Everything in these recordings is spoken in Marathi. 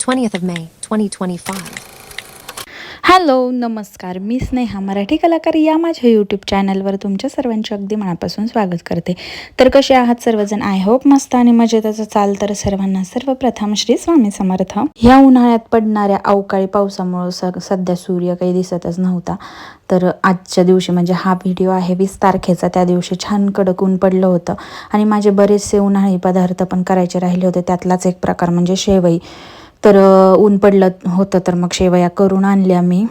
20th of May, 2025. हॅलो नमस्कार. मी स्नेहा मराठी कलाकार या माझ्या यूट्यूब चॅनलवर तुमच्या सर्वांचे अगदी मनापासून स्वागत करते. तर कसे आहात सर्वजण? आय होप मस्त आणि मजेताचं चाल तर सर्वांना सर्वप्रथम श्री स्वामी समर्थ. ह्या उन्हाळ्यात पडणाऱ्या अवकाळी पावसामुळं स सध्या सूर्य काही दिसतच नव्हता. तर आजच्या दिवशी म्हणजे हा व्हिडिओ आहे वीस तारखेचा. त्या दिवशी छान कडक ऊन पडलं होतं. आणि माझे बरेचसे उन्हाळी पदार्थ पण करायचे राहिले होते. त्यातलाच एक प्रकार म्हणजे शेवई. तर ऊन पडलं होतं तर मग शेवया करून आणल्या मी.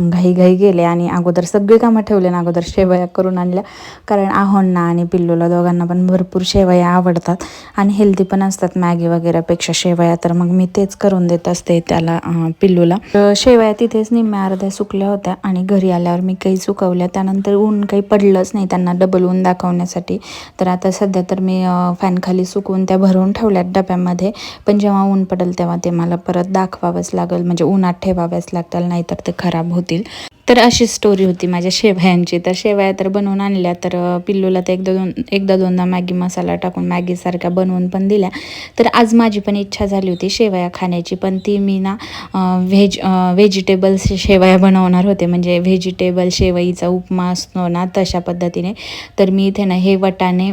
घाई घाई गेले आणि अगोदर सगळी कामं ठेवले ना अगोदर शेवया करून आणल्या. कारण आहोंना आणि पिल्लूला दोघांना पण भरपूर शेवया आवडतात आणि हेल्दी पण असतात. मॅगी वगैरेपेक्षा शेवया तर मग मी तेच करून देत असते त्याला पिल्लूला. शेवया तिथेच निम्म्या अर्ध्या सुकल्या होत्या आणि घरी आल्यावर मी काही सुकवल्या. त्यानंतर ऊन काही पडलंच नाही त्यांना डबल ऊन दाखवण्यासाठी. तर आता सध्या तर मी फॅनखाली सुकवून त्या भरून ठेवल्यात डब्यामध्ये. पण जेव्हा ऊन पडेल तेव्हा ते मला परत दाखवावंच लागेल. म्हणजे उन्हात ठेवाव्याच लागतील नाहीतर ते खराब மாதத்தில் तर अशी स्टोरी होती माझ्या शेवयांची. तर शेवया तर बनवून आणल्या तर पिल्लूला तर एकदा दोन एकदा दोनदा मॅगी मसाला टाकून मॅगीसारख्या बनवून पण दिल्या. तर आज माझी पण इच्छा झाली होती शेवया खाण्याची पण ती मी ना व्हेज व्हेजिटेबल्स शेवया बनवणार होते. म्हणजे व्हेजिटेबल शेवईचा उपमा असतो ना तशा पद्धतीने. तर मी इथे ना हे वटाने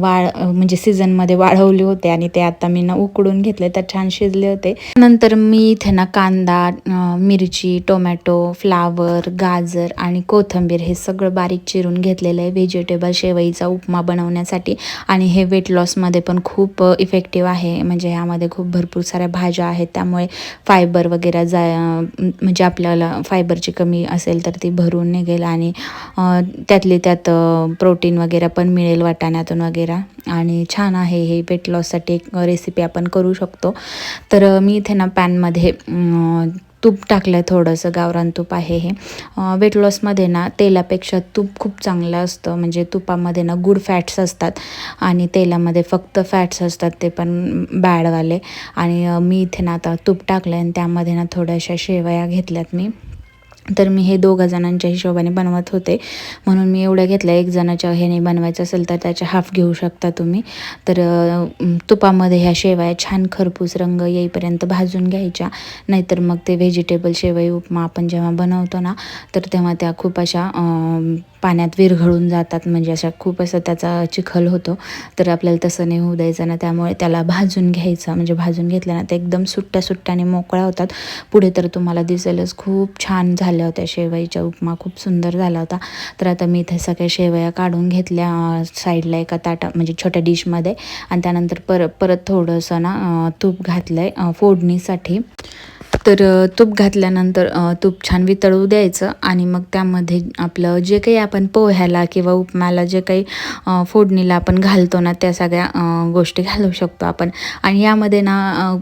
वाळ म्हणजे सीझनमध्ये वाळवले होते आणि ते आता मी ना उकडून घेतले तर छान शिजले होते. नंतर मी इथे ना कांदा मिरची टोमॅटो फ्लावर गाजर आणि कोथिंबीर हे सगळं बारीक चिरून घेतलेलं आहे. व्हेजिटेबल शेवईचा उपमा बनवण्यासाठी. आणि हे वेट लॉसमध्ये पण खूप इफेक्टिव्ह आहे. म्हणजे ह्यामध्ये खूप भरपूर साऱ्या भाज्या आहेत. त्यामुळे फायबर वगैरे जा म्हणजे आपल्याला फायबरची कमी असेल तर ती भरून निघेल. आणि त्यातली त्यात प्रोटीन वगैरे पण मिळेल वाटाण्यातून वगैरे. आणि छान आहे हे वेट लॉससाठी एक रेसिपी आपण करू शकतो. तर मी इथे ना पॅनमध्ये तूप टाकलं आहे थोडंसं गावरान तूप आहे हे. वेट लॉसमध्ये ना तेलापेक्षा तूप खूप चांगलं असतं. म्हणजे तुपामध्ये ना गुड फॅट्स असतात आणि तेलामध्ये फक्त फॅट्स असतात ते पण बॅडवाले आणि मी इथे ना आता तूप टाकलं आहे आणि त्यामध्ये ना थोड्याशा शेवया घेतल्यात मी. तर मी हे दोघं जणांच्या हिशोबाने बनवत होते. म्हणून मी एवढ्या घेतल्या एक जणाच्या ह्याने बनवायचं असेल तर त्याच्या हाफ घेऊ शकता तुम्ही. तर तुपामध्ये ह्या शेवया छान खरपूस रंग येईपर्यंत भाजून घ्यायच्या. नाहीतर मग ते व्हेजिटेबल शेवई उपमा आपण जेव्हा बनवतो ना तर तेव्हा त्या खूप अशा पाण्यात विरघळून जातात. म्हणजे अशा खूप असं त्याचा चिखल होतो. तर आपल्याला तसं नाही होऊ द्यायचं ना. त्यामुळे त्याला भाजून घ्यायचं. म्हणजे भाजून घेतल्यानं ना ते एकदम सुट्ट्या सुट्ट्याने मोकळ्या होतात. पुढे तर तुम्हाला दिसेलच खूप छान झाल्या होत्या शेवईच्या उपमा. खूप सुंदर झाला होता. तर आता मी इथे सगळ्या शेवया काढून घेतल्या साईडला एका ताटा म्हणजे छोट्या डिशमध्ये. आणि त्यानंतर परत परत थोडंसं ना तूप घातलं आहे फोडणीसाठी. तर तूप घातल्यानंतर तूप छान वितळू द्यायचं आणि मग त्यामध्ये आपलं जे काही आपण पोह्याला किंवा उपमाला जे काही फोडणीला आपण घालतो ना त्या सगळ्या गोष्टी घालू शकतो आपण. आणि यामध्ये ना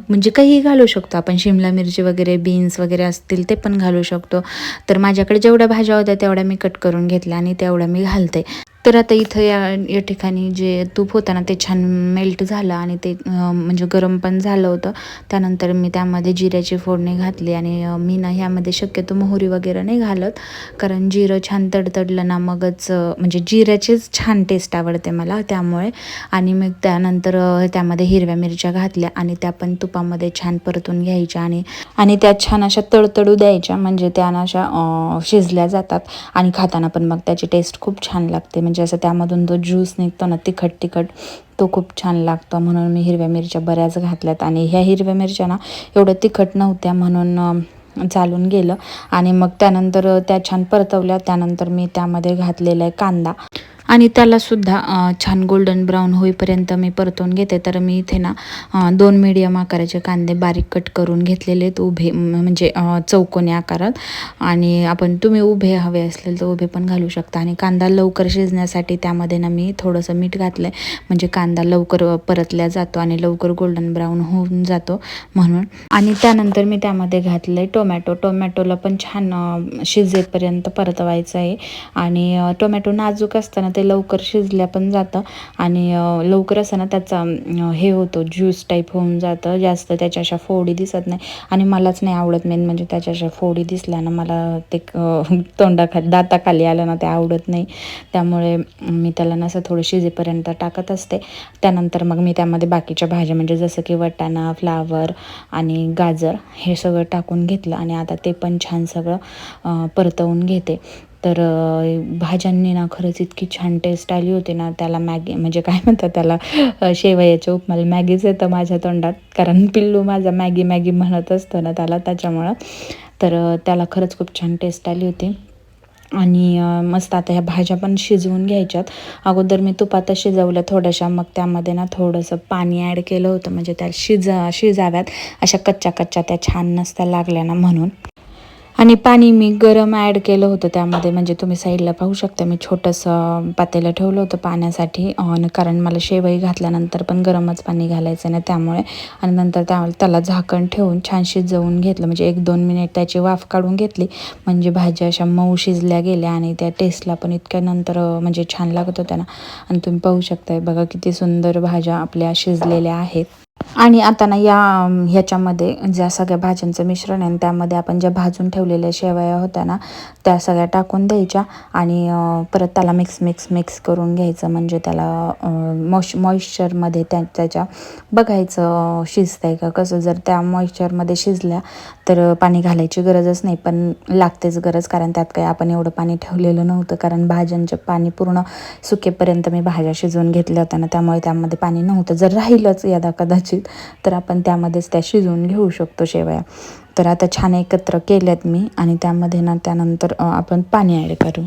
म्हणजे काहीही घालू शकतो आपण. शिमला मिरची वगैरे बीन्स वगैरे असतील ते पण घालू शकतो. तर माझ्याकडे जेवढ्या भाज्या होत्या तेवढ्या मी कट करून घेतल्या आणि तेवढ्या मी घालते. तर आता इथं या या ठिकाणी जे तूप होतं ना ते छान मेल्ट झालं आणि ते म्हणजे गरम पण झालं होतं. त्यानंतर मी त्यामध्ये जिऱ्याची फोडणी घातली आणि मी ना ह्यामध्ये शक्यतो मोहरी वगैरे नाही घालत. कारण जिरं छान तडतडलं ना मगच म्हणजे जिऱ्याचीच छान टेस्ट आवडते मला त्यामुळे. आणि मग त्यानंतर त्यामध्ये हिरव्या मिरच्या घातल्या आणि त्या पण तुपामध्ये छान परतून घ्यायच्या आणि आणि त्या छान अशा तडतडू द्यायच्या. म्हणजे त्या अशा शिजल्या जातात आणि खाताना पण मग त्याची टेस्ट खूप छान लागते. म्हणजे म्हणजे असं त्यामधून जो ज्यूस निघतो ना तिखट तिखट तो खूप छान लागतो. म्हणून मी हिरव्या मिरच्या बऱ्याच घातल्यात. आणि ह्या हिरव्या मिरच्या ना एवढ्या तिखट नव्हत्या म्हणून चालून गेलं. आणि मग त्यानंतर त्या छान परतवल्या. त्यानंतर मी त्यामध्ये घातलेला आहे कांदा. आणि त्यालासुद्धा छान गोल्डन ब्राऊन होईपर्यंत मी परतवून घेते. तर मी इथे ना दोन मीडियम आकाराचे कांदे बारीक कट करून घेतलेले आहेत उभे म्हणजे चौकोनी आकारात. आणि आपण तुम्ही उभे हवे असलेल तर उभे पण घालू शकता. आणि कांदा लवकर शिजण्यासाठी त्यामध्ये ना मी थोडंसं मीठ घातलं आहे म्हणजे कांदा लवकर परतल्या जातो आणि लवकर गोल्डन ब्राऊन होऊन जातो म्हणून. आणि त्यानंतर मी त्यामध्ये घातलं आहे टोमॅटो. टोमॅटोला पण छान शिजेपर्यंत परतवायचं आहे आणि टोमॅटो नाजूक असताना ते ते लवकर शिजल्या पण जातं. आणि लवकर असं ना त्याचा हे होतो ज्यूस टाईप होऊन जातं. जास्त त्याच्या अशा फोडी दिसत नाही. आणि मलाच नाही आवडत मेन म्हणजे त्याच्या अशा फोडी दिसल्यानं मला ते तोंडाखाली दाताखाली आलं ना ते आवडत नाही. त्यामुळे मी त्याला ना असं थोडं शिजेपर्यंत टाकत असते. त्यानंतर मग मी त्यामध्ये बाकीच्या भाज्या म्हणजे जसं की वटाणा फ्लावर आणि गाजर हे सगळं टाकून घेतलं. आणि आता ते पण छान सगळं परतवून घेते. तर भाज्यांनी ना खरंच इतकी छान टेस्ट आली होती ना त्याला मॅगी म्हणजे काय म्हणतात त्याला शेवयाच्या उपमाला. मॅगीच येतं माझ्या तोंडात कारण पिल्लू माझा मॅगी मॅगी म्हणत असतो ना त्याला त्याच्यामुळं. तर त्याला खरंच खूप छान टेस्ट आली होती. आणि मस्त आता ह्या भाज्या पण शिजवून घ्यायच्यात. अगोदर मी तुपातच शिजवल्या थोड्याशा मग त्यामध्ये ना थोडंसं पाणी ॲड केलं होतं. म्हणजे त्या शिजा शिजाव्यात. अशा कच्च्या कच्च्या त्या छान नसत्या लागल्या ना म्हणून. आणि पाणी मी गरम ॲड केलं होतं त्यामध्ये. म्हणजे तुम्ही साईडला पाहू शकता मी छोटंसं पातेलं ठेवलं होतं पाण्यासाठी कारण मला शेवई घातल्यानंतर पण गरमच पाणी घालायचं ना त्यामुळे. आणि नंतर त्या त्याला झाकण ठेवून छान शिजवून घेतलं. म्हणजे एक दोन मिनिट त्याची वाफ काढून घेतली. म्हणजे भाज्या अशा मऊ शिजल्या गेल्या आणि त्या टेस्टला पण इतक्या नंतर म्हणजे छान लागत होत्या ना. आणि तुम्ही पाहू शकताय बघा किती सुंदर भाज्या आपल्या शिजलेल्या आहेत. आणि आता ना या ह्याच्यामध्ये ज्या सगळ्या भाज्यांचं मिश्रण आहे त्यामध्ये आपण ज्या भाजून ठेवलेल्या शेवया होत्या ना त्या सगळ्या टाकून द्यायच्या आणि परत त्याला मिक्स मिक्स मिक्स करून घ्यायचं. म्हणजे त्याला मॉश मॉइश्चरमध्ये त्या त्याच्या बघायचं शिजतंय का कसं? जर त्या मॉइश्चरमध्ये शिजल्या तर पाणी घालायची गरजच नाही पण लागतेच गरज कारण त्यात काही आपण एवढं पाणी ठेवलेलं नव्हतं. कारण भाज्यांचे पाणी पूर्ण सुकेपर्यंत मी भाज्या शिजवून घेतल्या होत्या ना त्यामुळे त्यामध्ये पाणी नव्हतं. जर राहिलंच यदा कदाचित तर आपण त्यामध्येच त्या शिजवून घेऊ शकतो शेवया. तर आता छान एकत्र केल्यात मी आणि त्यामध्ये ना त्यानंतर आपण पाणी ॲड करू.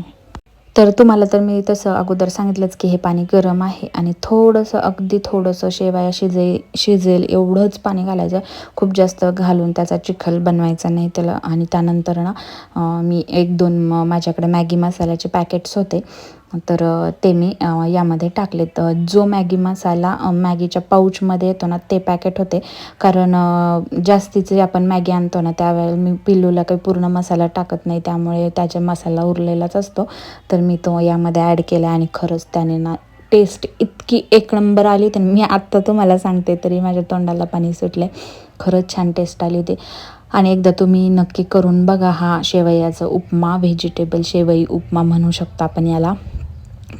तर तुम्हाला तर मी तसं अगोदर सांगितलंच की हे पाणी गरम आहे आणि थोडंसं अगदी थोडंसं शेवया शिजे शिजेल एवढंच पाणी घालायचं. खूप जास्त घालून त्याचा चिखल बनवायचा नाही त्याला. आणि त्यानंतर ना मी एक दोन म- माझ्याकडे मॅगी मसाल्याचे पॅकेट्स होते. तर ते मी यामध्ये टाकलेत. जो मॅगी मसाला मॅगीच्या पाऊचमध्ये येतो ना ते पॅकेट होते. कारण जास्तीचे आपण मॅगी आणतो ना त्यावेळेला मी पिल्लूला काही पूर्ण मसाला टाकत नाही. त्यामुळे त्याचा मसाला उरलेलाच असतो. तर मी तो यामध्ये ॲड केला आणि खरंच त्याने ना टेस्ट इतकी एक नंबर आली होती मी आत्ता तुम्हाला सांगते तरी माझ्या तोंडाला पाणी सुटले खरंच छान टेस्ट आली होती आणि एकदा तुम्ही नक्की करून बघा हा शेवयाचा उपमा व्हेजिटेबल शेवई उपमा म्हणू शकतो आपण याला.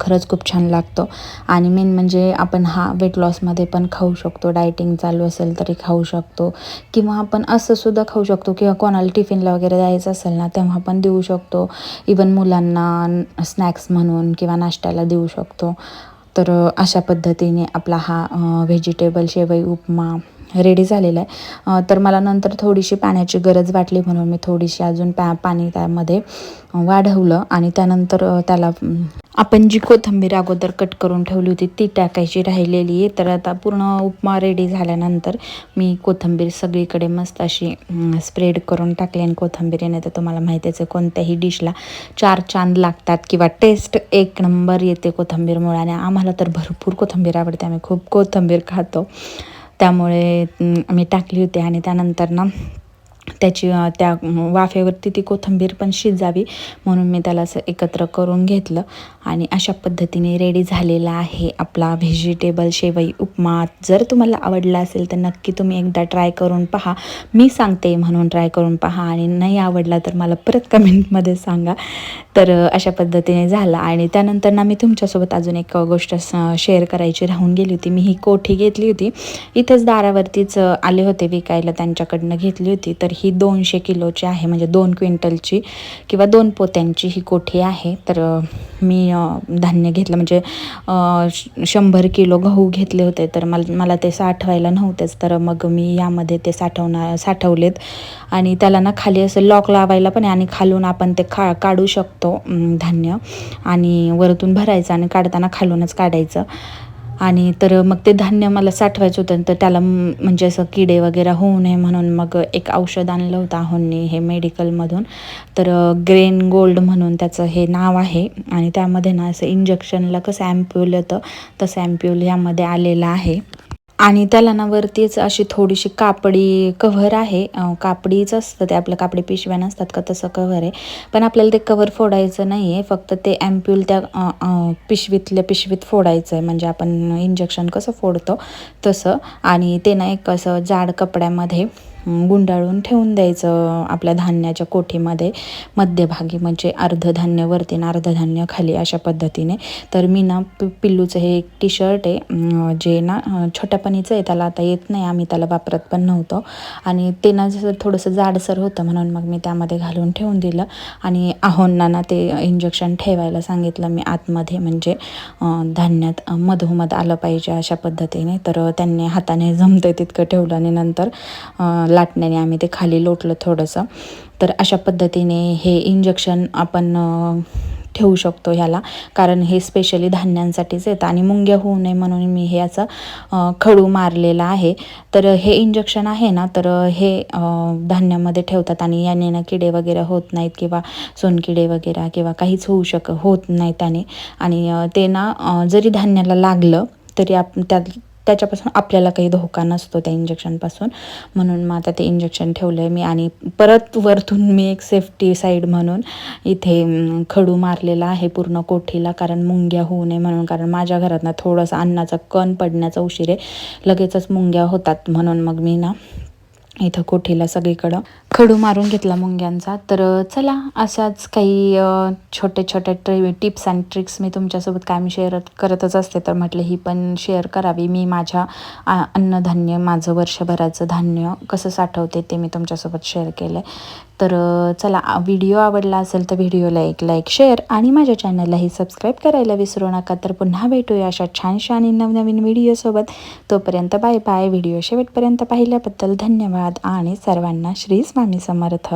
खरंच खूप छान लागतो. आणि मेन म्हणजे आपण हा वेट लॉसमध्ये पण खाऊ शकतो डायटिंग चालू असेल तरी खाऊ शकतो. किंवा आपण असंसुद्धा खाऊ शकतो किंवा कोणाला टिफिनला वगैरे द्यायचं असेल ना तेव्हा पण देऊ शकतो. इवन मुलांना स्नॅक्स म्हणून किंवा नाश्त्याला देऊ शकतो. तर अशा पद्धतीने आपला हा व्हेजिटेबल शेवई उपमा रेडी झालेला आहे. तर मला नंतर थोडीशी पाण्याची गरज वाटली म्हणून मी थोडीशी अजून पॅ पाणी त्यामध्ये वाढवलं आणि त्यानंतर त्याला आपण जी कोथिंबीर अगोदर कट करून ठेवली होती ती टाकायची राहिलेली आहे. तर आता पूर्ण उपमा रेडी झाल्यानंतर मी कोथिंबीर सगळीकडे मस्त अशी स्प्रेड करून टाकली आणि कोथिंबीरीने तर तुम्हाला माहितीच आहे कोणत्याही डिशला चार चांद लागतात किंवा टेस्ट एक नंबर येते कोथिंबीरमुळे आणि आम्हाला तर भरपूर कोथिंबीर आवडते. आम्ही खूप कोथिंबीर खातो. त्यामुळे मी टाकली होती आणि त्यानंतर ना त्याची त्या वाफेवरती ती कोथिंबीर पण शिजावी म्हणून मी त्याला असं एकत्र करून घेतलं. आणि अशा पद्धतीने रेडी झालेला आहे आपला व्हेजिटेबल शेवई उपमा. जर तुम्हाला आवडला असेल तर नक्की तुम्ही एकदा ट्राय करून पहा. मी सांगते म्हणून ट्राय करून पहा. आणि नाही आवडला तर मला परत कमेंटमध्ये सांगा. तर अशा पद्धतीने झाला. आणि त्यानंतर ना मी तुमच्यासोबत अजून एक गोष्ट शेअर करायची राहून गेली होती. मी ही कोठी घेतली होती. इथंच दारावरतीच आले होते विकायला. त्यांच्याकडनं घेतली होती. तर ही दोनशे किलोची आहे म्हणजे दोन क्विंटलची किंवा दोन पोत्यांची ही कोठी आहे. तर मी धान्य घेतलं म्हणजे श- शंभर किलो गहू घेतले होते तर मला मला ते साठवायला नव्हतेच. तर मग मी यामध्ये ते साठवणार साठवलेत. आणि त्याला ना खाली असं लॉक लावायला पण आहे आणि खालून आपण ते खा काढू शकतो धान्य. आणि वरतून भरायचं आणि काढताना खालूनच काढायचं. आणि तर मग ते धान्य मला साठवायचं होतं तर त्याला म्हणजे असं किडे वगैरे होऊ नये म्हणून मग एक औषध आणलं होतं आहोंनी हे मेडिकलमधून. तर ग्रेन गोल्ड म्हणून त्याचं हे नाव आहे आणि त्यामध्ये ना असं इंजेक्शनला कसं ॲम्प्युल येतं तसं ॲम्प्युल ह्यामध्ये आलेलं आहे. आणि त्याला ना वरतीच अशी थोडीशी कापडी कव्हर आहे. कापडीच असतं ते आपलं कापडी पिशव्या नसतात का तसं कव्हर आहे. पण आपल्याला ते कव्हर फोडायचं नाही आहे फक्त ते ॲम्प्युल त्या पिशवीतल्या पिशवीत फोडायचं आहे म्हणजे आपण इंजेक्शन कसं फोडतो तसं. आणि ते ना एक असं जाड कपड्यामध्ये गुंडाळून ठेवून द्यायचं आपल्या धान्याच्या कोठीमध्ये. मध्यभागी म्हणजे अर्ध धान्य वरती आणि अर्ध धान्य खाली अशा पद्धतीने. तर मी ना पि पिल्लूचं हे एक टी शर्ट आहे जे ना छोट्यापणीचं आहे. त्याला आता येत नाही. आम्ही त्याला वापरत पण नव्हतो. आणि ते ना जसं थोडंसं जाडसर होतं म्हणून मग मी त्यामध्ये घालून ठेवून दिलं. आणि आहोंना ना ते इंजेक्शन ठेवायला सांगितलं मी आतमध्ये. म्हणजे धान्यात मधोमध आलं पाहिजे अशा पद्धतीने. तर त्यांनी हाताने जमतं तितकं ठेवलं. आणि नंतर लाटण्याने आम्ही ते खाली लोटलं थोडंसं. तर अशा पद्धतीने हे इंजेक्शन आपण ठेवू शकतो ह्याला. कारण हे स्पेशली धान्यांसाठीच येतं आणि मुंग्या होऊ नये म्हणून मी हे असं खडू मारलेला आहे. तर हे इंजेक्शन आहे ना तर हे धान्यामध्ये ठेवतात आणि याने ना किडे वगैरे होत नाहीत किंवा सोनकिडे वगैरे किंवा काहीच होऊ शक होत नाही त्याने. आणि ते ना जरी धान्याला लागलं तरी आप त्या त्याच्यापासून आपल्याला काही धोका नसतो त्या इंजेक्शनपासून म्हणून मग आता ते इंजेक्शन ठेवलं आहे मी आणि परत वरतून मी एक सेफ्टी साईड म्हणून इथे खडू मारलेला आहे पूर्ण कोठीला कारण मुंग्या होऊ नये म्हणून. कारण माझ्या घरात ना थोडंसं अन्नाचा कण पडण्याचा उशीर आहे. लगेचच मुंग्या होतात म्हणून मग मी ना इथं कोठीला सगळीकडं खडू मारून घेतला मुंग्यांचा. तर चला अशाच काही छोटे छोटे ट्रे टिप्स आणि ट्रिक्स मी तुमच्यासोबत कायम शेअर करतच असते. तर म्हटलं ही पण शेअर करावी. मी माझ्या अन्नधान्य माझं वर्षभराचं धान्य कसं साठवते ते मी तुमच्यासोबत शेअर केलं आहे तर चला व्हिडिओ आवडला असेल तर व्हिडिओला एक लाईक शेअर आणि माझ्या चॅनललाही सबस्क्राईब करायला विसरू नका. तर पुन्हा भेटूया अशा छानशा आणि नवनवीन व्हिडिओसोबत तोपर्यंत बाय बाय. व्हिडिओ शेवटपर्यंत पाहिल्याबद्दल धन्यवाद आणि सर्वांना श्री स्वामी समर्थ